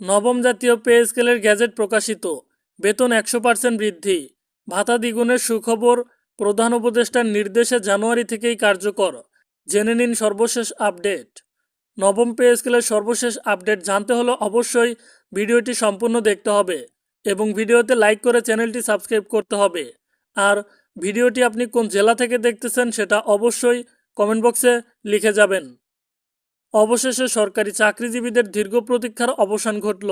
নবম জাতীয় পে স্কেলের গ্যাজেট প্রকাশিত। বেতন একশো পার্সেন্ট বৃদ্ধি। ভাতা দ্বিগুণের সুখবর প্রধান উপদেষ্টার নির্দেশে জানুয়ারি থেকেই কার্যকর। জেনে নিন সর্বশেষ আপডেট। নবম পে স্কেলের সর্বশেষ আপডেট জানতে হলে অবশ্যই ভিডিওটি সম্পূর্ণ দেখতে হবে এবং ভিডিওতে লাইক করে চ্যানেলটি সাবস্ক্রাইব করতে হবে। আর ভিডিওটি আপনি কোন জেলা থেকে দেখতেছেন সেটা অবশ্যই কমেন্ট বক্সে লিখে যাবেন। অবশেষে সরকারি চাকরিজীবীদের দীর্ঘ প্রতীক্ষার অবসান ঘটল।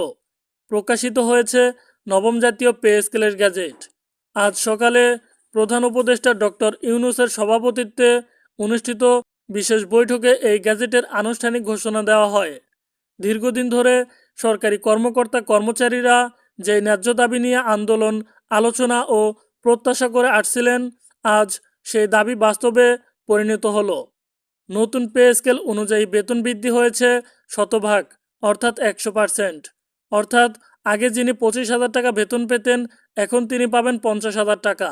প্রকাশিত হয়েছে নবম জাতীয় পে স্কেলের গ্যাজেট। আজ সকালে প্রধান উপদেষ্টা ডক্টর ইউনুসের সভাপতিত্বে অনুষ্ঠিত বিশেষ বৈঠকে এই গ্যাজেটের আনুষ্ঠানিক ঘোষণা দেওয়া হয়। দীর্ঘদিন ধরে সরকারি কর্মকর্তা কর্মচারীরা যে ন্যায্য দাবি নিয়ে আন্দোলন, আলোচনা ও প্রত্যাশা করে আসছিলেন, আজ সেই দাবি বাস্তবে পরিণত হলো। নতুন পে স্কেল অনুযায়ী বেতন বৃদ্ধি হয়েছে শতভাগ, অর্থাৎ একশো পার্সেন্ট। অর্থাৎ আগে যিনি পঁচিশ হাজার টাকা বেতন পেতেন, এখন তিনি পাবেন পঞ্চাশ হাজার টাকা।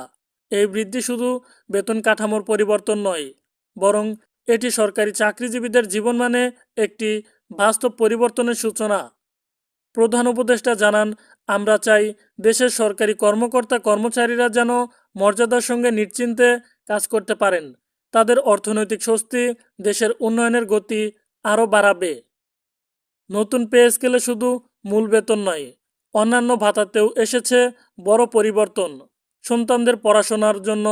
এই বৃদ্ধি শুধু বেতন কাঠামোর পরিবর্তন নয়, বরং এটি সরকারি চাকরিজীবীদের জীবন মানে একটি বাস্তব পরিবর্তনের সূচনা। প্রধান উপদেষ্টা জানান, আমরা চাই দেশের সরকারি কর্মকর্তা কর্মচারীরা যেন মর্যাদার সঙ্গে নিশ্চিন্তে কাজ করতে পারেন। তাদের অর্থনৈতিক স্বস্তি দেশের উন্নয়নের গতি আরও বাড়াবে। নতুন পে স্কেলে শুধু মূল বেতন নয়, অন্যান্য ভাতাতেও এসেছে বড় পরিবর্তন। সন্তানদের পড়াশোনার জন্য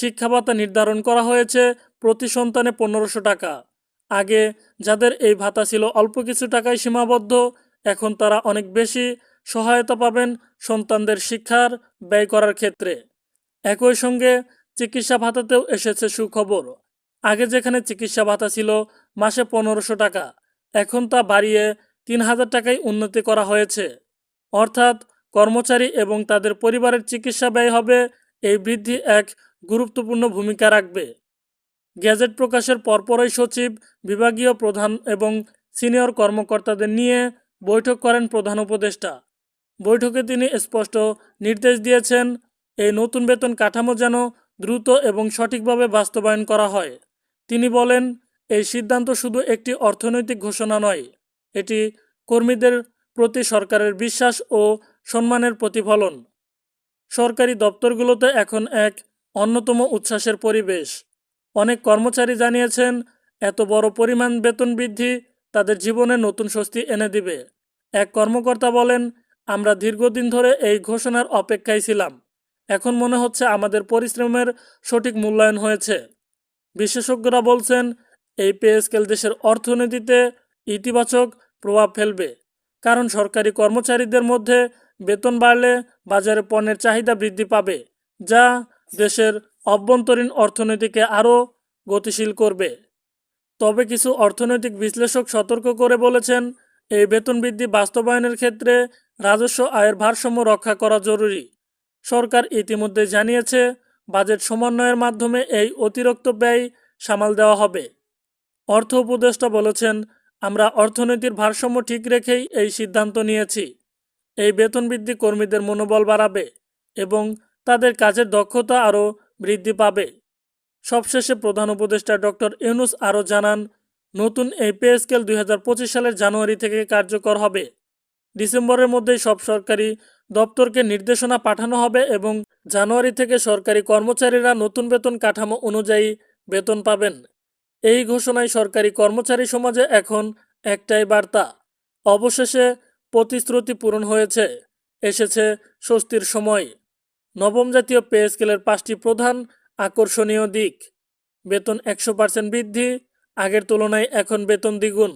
শিক্ষা ভাতা নির্ধারণ করা হয়েছে প্রতি সন্তানে পনেরোশো টাকা। আগে যাদের এই ভাতা ছিল অল্প কিছু টাকায় সীমাবদ্ধ, এখন তারা অনেক বেশি সহায়তা পাবেন সন্তানদের শিক্ষার ব্যয় করার ক্ষেত্রে। একই সঙ্গে চিকিৎসা ভাতাতেও এসেছে সুখবর। আগে যেখানে চিকিৎসা ভাতা ছিল, মাসে পনেরোশো টাকা। এখন তা বাড়িয়ে তিন হাজার টাকায় উন্নতি করা হয়েছে। অর্থাৎ কর্মচারী এবং তাদের পরিবারের চিকিৎসা ব্যয় হবে, এই বৃদ্ধি এক গুরুত্বপূর্ণ ভূমিকা রাখবে। গ্যাজেট প্রকাশের পরপরই সচিব, বিভাগীয় প্রধান এবং সিনিয়র কর্মকর্তাদের নিয়ে বৈঠক করেন প্রধান উপদেষ্টা। বৈঠকে তিনি স্পষ্ট নির্দেশ দিয়েছেন, এই নতুন বেতন কাঠামো যেন দ্রুত এবং সঠিকভাবে বাস্তবায়ন করা হয়। তিনি বলেন, এই সিদ্ধান্ত শুধু একটি অর্থনৈতিক ঘোষণা নয়, এটি কর্মীদের প্রতি সরকারের বিশ্বাস ও সম্মানের প্রতিফলন। সরকারি দপ্তরগুলোতে এখন এক অন্যতম উচ্ছ্বাসের পরিবেশ। অনেক কর্মচারী জানিয়েছেন, এত বড় পরিমাণ বেতন বৃদ্ধি তাদের জীবনে নতুন স্বস্তি এনে দিবে। এক কর্মকর্তা বলেন, আমরা দীর্ঘদিন ধরে এই ঘোষণার অপেক্ষায় ছিলাম। এখন মনে হচ্ছে আমাদের পরিশ্রমের সঠিক মূল্যায়ন হয়েছে। বিশেষজ্ঞরা বলছেন, এই পে স্কেল দেশের অর্থনীতিতে ইতিবাচক প্রভাব ফেলবে, কারণ সরকারি কর্মচারীদের মধ্যে বেতন বাড়লে বাজারে পণ্যের চাহিদা বৃদ্ধি পাবে, যা দেশের অভ্যন্তরীণ অর্থনীতিকে আরও গতিশীল করবে। তবে কিছু অর্থনৈতিক বিশ্লেষক সতর্ক করে বলেছেন, এই বেতন বৃদ্ধি বাস্তবায়নের ক্ষেত্রে রাজস্ব আয়ের ভারসাম্য রক্ষা করা জরুরি। সরকার ইতিমধ্যে জানিয়েছে, বাজেট সমন্বয়ের মাধ্যমে এই অতিরিক্ত ব্যয় সামাল দেওয়া হবে। অর্থ উপদেষ্টা বলেছেন, আমরা অর্থনীতির ভারসাম্য ঠিক রেখেই এই সিদ্ধান্ত নিয়েছি। এই বেতন বৃদ্ধি কর্মীদের মনোবল বাড়াবে এবং তাদের কাজের দক্ষতা আরও বৃদ্ধি পাবে। সবশেষে প্রধান উপদেষ্টা ডক্টর ইউনুস আরও জানান, নতুন এই পে স্কেল দুই হাজার পঁচিশ সালের জানুয়ারি থেকে কার্যকর হবে। ডিসেম্বরের মধ্যেই সব সরকারি দপ্তরকে নির্দেশনা পাঠানো হবে এবং জানুয়ারি থেকে সরকারি কর্মচারীরা নতুন বেতন কাঠামো অনুযায়ী বেতন পাবেন। এই ঘোষণায় সরকারি কর্মচারী সমাজে এখন একটাই বার্তা, অবশেষে প্রতিশ্রুতি পূরণ হয়েছে, এসেছে স্বস্তির সময়। নবম জাতীয় পে স্কেলের পাঁচটি প্রধান আকর্ষণীয় দিক, বেতন একশো পার্সেন্ট বৃদ্ধি, আগের তুলনায় এখন বেতন দ্বিগুণ।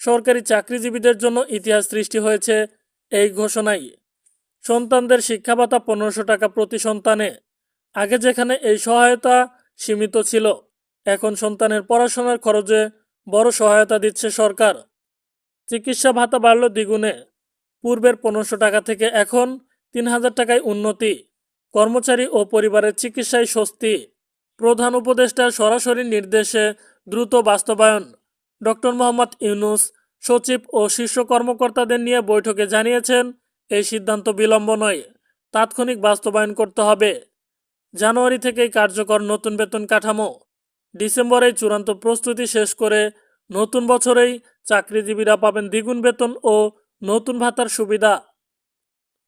সরকারি চাকরিজীবীদের জন্য ইতিহাস সৃষ্টি হয়েছে এই ঘোষণায়। সন্তানদের শিক্ষা ভাতা পনেরোশো টাকা প্রতি সন্তানে। আগে যেখানে এই সহায়তা সীমিত ছিল, এখন সন্তানের পড়াশোনার খরচে বড় সহায়তা দিচ্ছে সরকার। চিকিৎসা ভাতা বাড়ল দ্বিগুণে। পূর্বের পনেরোশো টাকা থেকে এখন তিন হাজার টাকায় উন্নতি। কর্মচারী ও পরিবারের চিকিৎসায় স্বস্তি। প্রধান উপদেষ্টার সরাসরি নির্দেশে দ্রুত বাস্তবায়ন। ডক্টর মোহাম্মদ ইউনুস সচিব ও শীর্ষ কর্মকর্তাদের নিয়ে বৈঠকে জানিয়েছেন এই সিদ্ধান্ত বিলম্ব নয়। তাৎক্ষণিক বাস্তবায়ন করতে হবে। জানুয়ারি থেকেই কার্যকর নতুন বেতন কাঠামো। ডিসেম্বরেই চূড়ান্ত প্রস্তুতি শেষ করে নতুন বছরেই চাকরিজীবীরা পাবেন দ্বিগুণ বেতন ও নতুন ভাতার সুবিধা।